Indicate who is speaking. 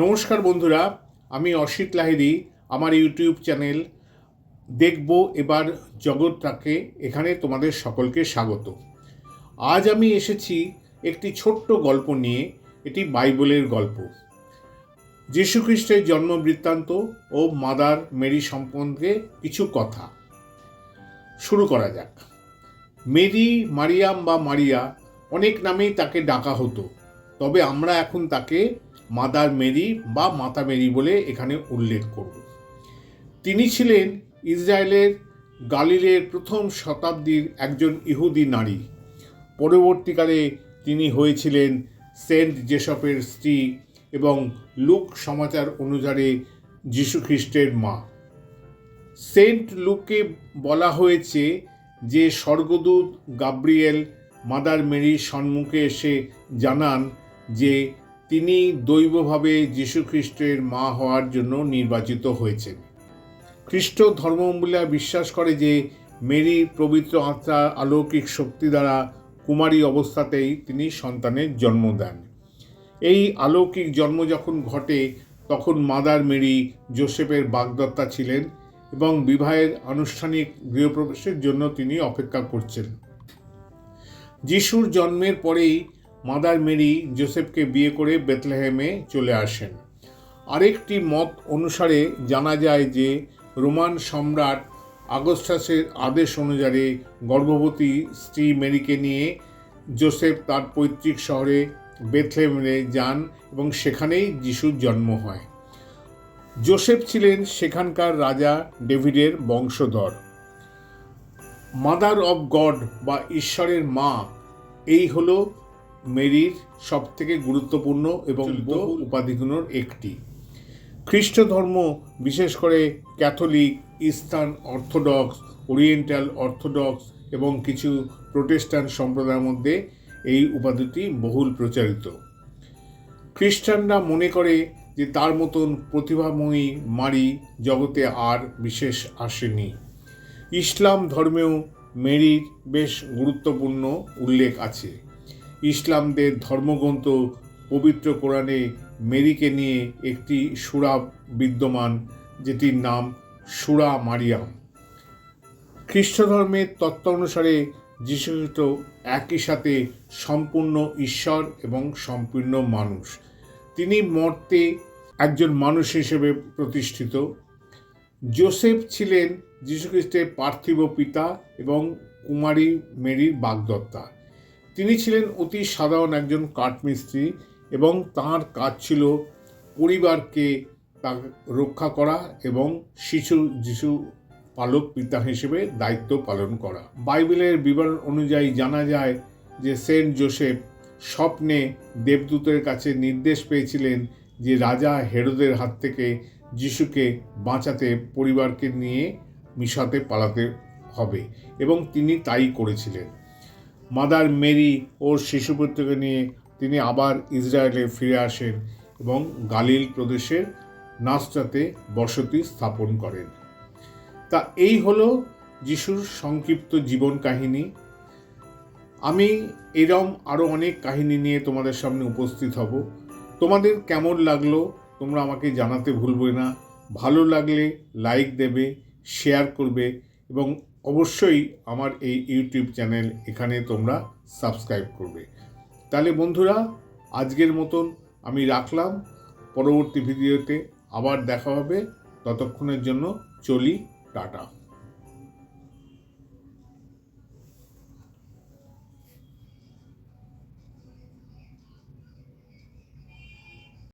Speaker 1: নমস্কার বন্ধুরা, আমি অসিত লাহিড়ি, আমার ইউটিউব চ্যানেল দেখব এবার জগৎটাকে, এখানে তোমাদের সকলকে স্বাগত। আজ আমি এসেছি একটি ছোট্ট গল্প নিয়ে, এটি বাইবেলের গল্প। যীশুখ্রিস্টের জন্ম বৃত্তান্ত ও মাদার মেরি সম্পর্কে কিছু কথা। শুরু করা যাক। মেরি, মারিয়াম বা মারিয়া অনেক নামেই তাকে ডাকা হতো, তবে আমরা এখন তাকে মাদার মেরি বা মাতা মেরি বলে এখানে উল্লেখ করব। তিনি ছিলেন ইসরায়েলের গালিলের প্রথম শতাব্দীর একজন ইহুদি নারী। পরবর্তীকালে তিনি হয়েছিলেন সেন্ট জেসপের স্ত্রী এবং লুক সমাচার অনুসারে যীশুখ্রিস্টের মা। সেন্ট লুকে বলা হয়েছে যে স্বর্গদূত গাব্রিয়েল মাদার মেরির সম্মুখে এসে জানান যে তিনি দৈবভাবে যীশুখ্রিস্টের মা হওয়ার জন্য নির্বাচিত হয়েছেন। খ্রিস্ট ধর্মাবলম্বীরা বিশ্বাস করে যে মেরি পবিত্র আত্মা অলৌকিক শক্তি দ্বারা কুমারী অবস্থাতেই তিনি সন্তানের জন্ম দেন। এই অলৌকিক জন্ম যখন ঘটে, তখন মাদার মেরি জোসেফের বাগদত্তা ছিলেন এবং বিবাহের আনুষ্ঠানিক গৃহপ্রবেশের জন্য তিনি অপেক্ষা করছেন। যিশুর জন্মের পরেই মাদার মেরি জোসেফকে বিয়ে করে বেতলেহেমে চলে আসেন। আরেকটি মত অনুসারে জানা যায় যে, রোমান সম্রাট আগস্টাসের আদেশ অনুযায়ী গর্ভবতী স্ত্রী মেরিকে নিয়ে জোসেফ তার পৈতৃক শহরে বেথলেমে যান এবং সেখানেই যিশুর জন্ম হয়। জোসেফ ছিলেন সেখানকার রাজা ডেভিডের বংশধর। মাদার অব গড বা ঈশ্বরের মা, এই হলো মেরির সবথেকে গুরুত্বপূর্ণ এবং বহু উপাধিগুলোর একটি। খ্রিস্ট ধর্ম বিশেষ করে Catholic Eastern Orthodox Oriental Orthodox এবং কিছু প্রোটেস্ট্যান্ট সম্প্রদায়ের মধ্যে এই উপাধিটি বহুল প্রচারিত। খ্রিস্টানরা মনে করে যে তার মতন প্রতিভাময়ী মারি জগতে আর বিশেষ আসেনি। ইসলাম ধর্মেও মেরির বেশ গুরুত্বপূর্ণ উল্লেখ আছে। ইসলামদের ধর্মগ্রন্থ পবিত্র কোরআনে মেরিকে নিয়ে একটি সুরা বিদ্যমান, যেটির নাম সুরা মারিয়াম। খ্রিস্ট ধর্মের তত্ত্ব অনুসারে যীশুখ্রিস্ট একই সাথে সম্পূর্ণ ঈশ্বর এবং সম্পূর্ণ মানুষ। তিনি মর্তে একজন মানুষ হিসেবে প্রতিষ্ঠিত। জোসেফ ছিলেন যীশুখ্রিস্টের পার্থিব পিতা এবং কুমারী মেরির বাগদত্তা। তিনি ছিলেন অতি সাধারণ একজন কাঠমিস্ত্রি এবং তার কাজ ছিল পরিবারকে তা রক্ষা করা এবং শিশু, যিশু পালক পিতা হিসেবে দায়িত্ব পালন করা। বাইবেলের বিবরণ অনুযায়ী জানা যায় যে সেন্ট জোসেফ স্বপ্নে দেবদূতের কাছে নির্দেশ পেয়েছিলেন যে রাজা হেরোদের হাত থেকে যিশুকে বাঁচাতে পরিবারকে নিয়ে মিশাতে পালাতে হবে এবং তিনি তাই করেছিলেন। মাদার মেরি ও শিশুপুত্রকে নিয়ে তিনি আবার ইসরায়েলে ফিরে আসেন এবং গালিল প্রদেশের নাস্তাতে বসতি স্থাপন করেন। তা এই হলো যিশুর সংক্ষিপ্ত জীবন কাহিনী। আমি এরম আরও অনেক কাহিনী নিয়ে তোমাদের সামনে উপস্থিত হব। তোমাদের কেমন লাগল তোমরা আমাকে জানাতে ভুলবে না। ভালো লাগলে লাইক দেবে, শেয়ার করবে এবং অবশ্যই আমার এই ইউটিউব চ্যানেল এখানে তোমরা সাবস্ক্রাইব করবে। তাহলে বন্ধুরা, আজকের মতন আমি রাখলাম। পরবর্তী ভিডিওতে আবার দেখা হবে। ততক্ষণের জন্য চলি, টাটা।